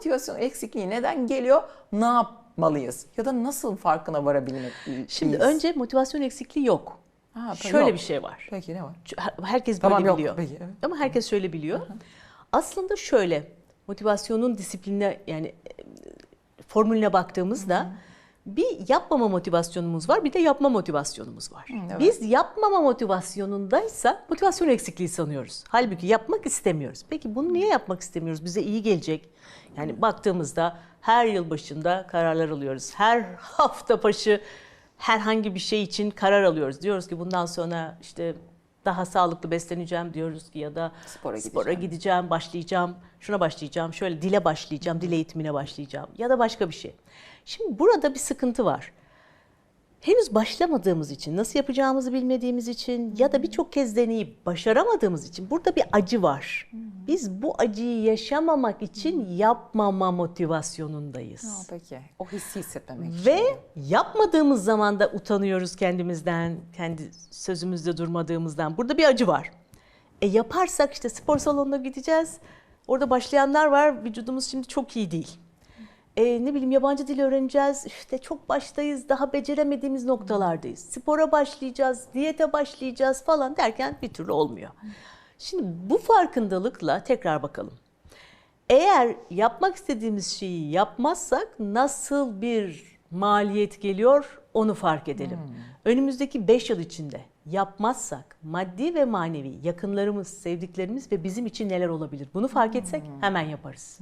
motivasyon eksikliği neden geliyor? Ne yapmalıyız? Ya da nasıl farkına varabilmeliyiz? Şimdi önce motivasyon eksikliği yok. Ha, Şöyle yok. bir şey var. Peki ne var? Her- Herkes böyle Tamam, yok. biliyor. Peki, evet. Ama herkes şöyle biliyor. Aslında şöyle motivasyonun disipline yani formülüne baktığımızda bir yapmama motivasyonumuz var, bir de yapma motivasyonumuz var. evet. Biz yapmama motivasyonundaysa motivasyon eksikliği sanıyoruz. Halbuki yapmak istemiyoruz. Peki bunu niye yapmak istemiyoruz? Bize iyi gelecek. Yani baktığımızda her yıl başında kararlar alıyoruz. Her hafta başı herhangi bir şey için karar alıyoruz. Diyoruz ki bundan sonra işte daha sağlıklı besleneceğim diyoruz ki ya da Spora spora gideceğim. gideceğim, başlayacağım, şuna başlayacağım, şöyle dile başlayacağım, dil eğitimine başlayacağım ya da başka bir şey. Şimdi burada bir sıkıntı var. Henüz başlamadığımız için, nasıl yapacağımızı bilmediğimiz için ya da birçok kez deneyip başaramadığımız için burada bir acı var. Biz bu acıyı yaşamamak için yapmama motivasyonundayız. Ha, peki. O hissi hissetmemek için. Ve yapmadığımız zaman da utanıyoruz kendimizden, kendi sözümüzde durmadığımızdan. Burada bir acı var. E yaparsak işte spor salonuna gideceğiz. Orada başlayanlar var. Vücudumuz şimdi çok iyi değil. E, ne bileyim yabancı dil öğreneceğiz. İşte çok baştayız. Daha beceremediğimiz noktalardayız. Spora başlayacağız, diyete başlayacağız falan derken bir türlü olmuyor. Şimdi bu farkındalıkla tekrar bakalım. Eğer yapmak istediğimiz şeyi yapmazsak nasıl bir maliyet geliyor onu fark edelim. Önümüzdeki 5 yıl içinde yapmazsak maddi ve manevi yakınlarımız, sevdiklerimiz ve bizim için neler olabilir? Bunu fark etsek hemen yaparız.